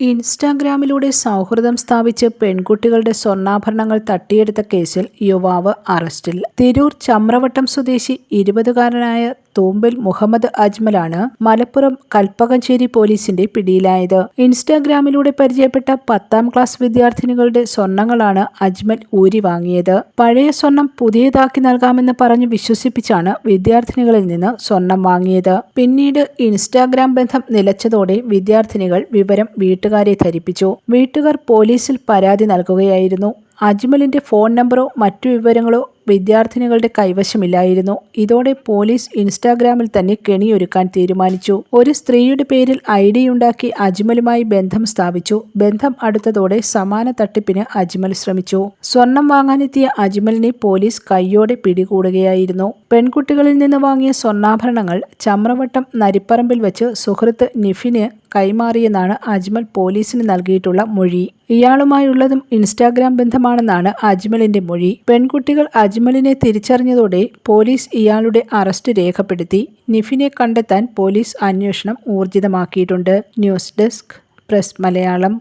ഇൻസ്റ്റാഗ്രാമിലൂടെ സൗഹൃദം സ്ഥാപിച്ച് പെൺകുട്ടികളുടെ സ്വർണാഭരണങ്ങൾ തട്ടിയെടുത്ത കേസിൽ യുവാവ് അറസ്റ്റിൽ. തിരൂർ ചമ്രവട്ടം സ്വദേശി ഇരുപതുകാരനായ തൂമ്പിൽ മുഹമ്മദ് അജ്മലാണ് മലപ്പുറം കൽപ്പകഞ്ചേരി പോലീസിന്റെ പിടിയിലായത്. ഇൻസ്റ്റാഗ്രാമിലൂടെ പരിചയപ്പെട്ട പത്താം ക്ലാസ് വിദ്യാർത്ഥിനികളുടെ സ്വർണങ്ങളാണ് അജ്മൽ ഊരി വാങ്ങിയത്. പഴയ സ്വർണം പുതിയതാക്കി നൽകാമെന്ന് പറഞ്ഞ് വിശ്വസിപ്പിച്ചാണ് വിദ്യാർത്ഥിനികളിൽ നിന്ന് സ്വർണം വാങ്ങിയത്. പിന്നീട് ഇൻസ്റ്റാഗ്രാം ബന്ധം നിലച്ചതോടെ വിദ്യാർത്ഥിനികൾ വിവരം വീട്ടുകാരെ ധരിപ്പിച്ചു. വീട്ടുകാർ പോലീസിൽ പരാതി നൽകുകയായിരുന്നു. അജ്മലിന്റെ ഫോൺ നമ്പറോ മറ്റു വിവരങ്ങളോ വിദ്യാർത്ഥിനികളുടെ കൈവശമില്ലായിരുന്നു. ഇതോടെ പോലീസ് ഇൻസ്റ്റാഗ്രാമിൽ തന്നെ കെണിയൊരുക്കാൻ തീരുമാനിച്ചു. ഒരു സ്ത്രീയുടെ പേരിൽ ഐ ഡി ഉണ്ടാക്കി അജ്മലുമായി ബന്ധം സ്ഥാപിച്ചു. ബന്ധം അടുത്തതോടെ സമാന തട്ടിപ്പിന് അജ്മൽ ശ്രമിച്ചു. സ്വർണം വാങ്ങാനെത്തിയ അജ്മലിനെ പോലീസ് കൈയോടെ പിടികൂടുകയായിരുന്നു. പെൺകുട്ടികളിൽ നിന്ന് വാങ്ങിയ സ്വർണാഭരണങ്ങൾ ചമ്രവട്ടം നരിപ്പറമ്പിൽ വെച്ച് സുഹൃത്ത് നിഫിന് കൈമാറിയെന്നാണ് അജ്മൽ പോലീസിന് നൽകിയിട്ടുള്ള മൊഴി. ഇയാളുമായുള്ളതും ഇൻസ്റ്റാഗ്രാം ബന്ധമാണെന്നാണ് അജ്മലിന്റെ മൊഴി. പെൺകുട്ടികൾ അജ്മലിനെ തിരിച്ചറിഞ്ഞതോടെ പോലീസ് ഇയാളുടെ അറസ്റ്റ് രേഖപ്പെടുത്തി. നിഫിനെ കണ്ടെത്താൻ പോലീസ് അന്വേഷണം ഊർജിതമാക്കിയിട്ടുണ്ട്. News desk press Malayalam.